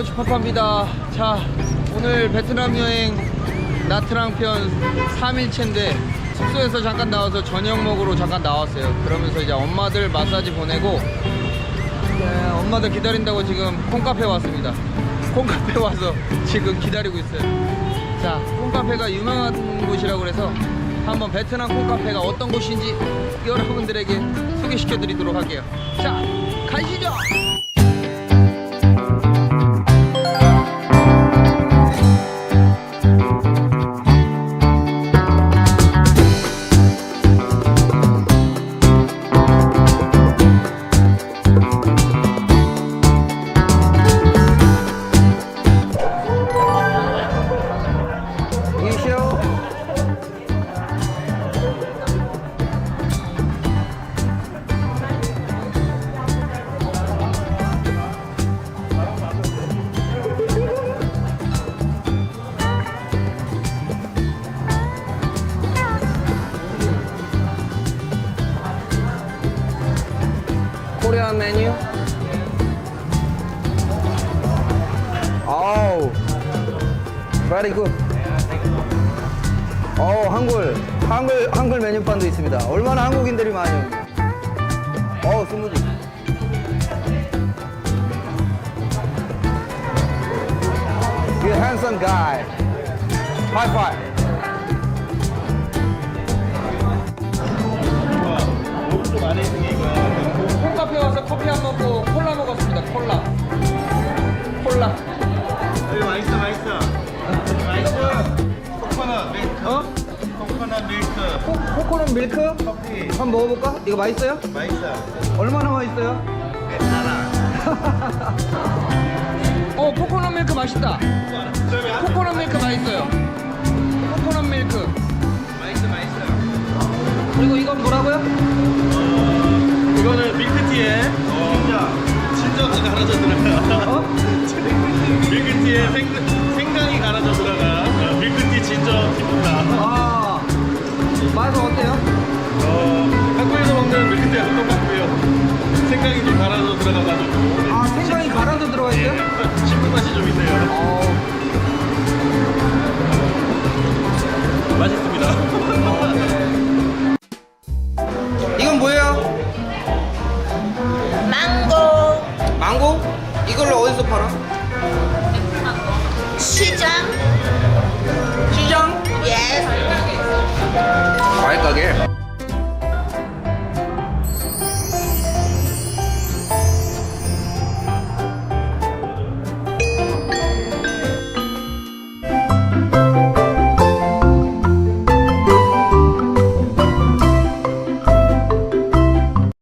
집합합니다. 자, 오늘 베트남 여행 나트랑 편 3일째인데 숙소에서 잠깐 나와서 저녁 먹으러 잠깐 나왔어요. 그러면서 이제 엄마들 마사지 보내고 네, 엄마들 기다린다고 지금 콩카페 왔습니다. 콩카페 와서 지금 기다리고 있어요. 자, 콩카페가 유명한 곳이라고 그래서 한번 베트남 콩카페가 어떤 곳인지 여러분들에게 소개시켜 드리도록 할게요. 자, 가시 코리안 메뉴 아우 very good 어 한글 한글 한글 메뉴판도 있습니다. 얼마나 한국인들이 많이 옵니다. 어 스무디. You handsome guy. High five. 어? 코코넛 밀크 코, 코코넛 밀크? 커피 한번 먹어볼까? 이거 맛있어요? 맛있어 얼마나 맛있어요? 괜찮아 어 코코넛 밀크 맛있다 코코넛 밀크 맛있어요 코코넛 밀크 맛있어 맛있어 그리고 이건 뭐라고요? 이거는 밀크티에 진저 진저가 갈아져 들어가 어? 밀크티에 생, 생강 진저 기분다 아 맛은 어때요? 어, 한국에서 먹는 밀크티하고 똑같고요 생강이 좀 갈아져 들어가가지고 아 생강이 갈아서 들어가 있어요? 씹는 맛이 좀 있네요 어 맛있습니다 이건 뭐예요? 망고 망고? 이걸로 어디서 팔아? 시장 과일 가게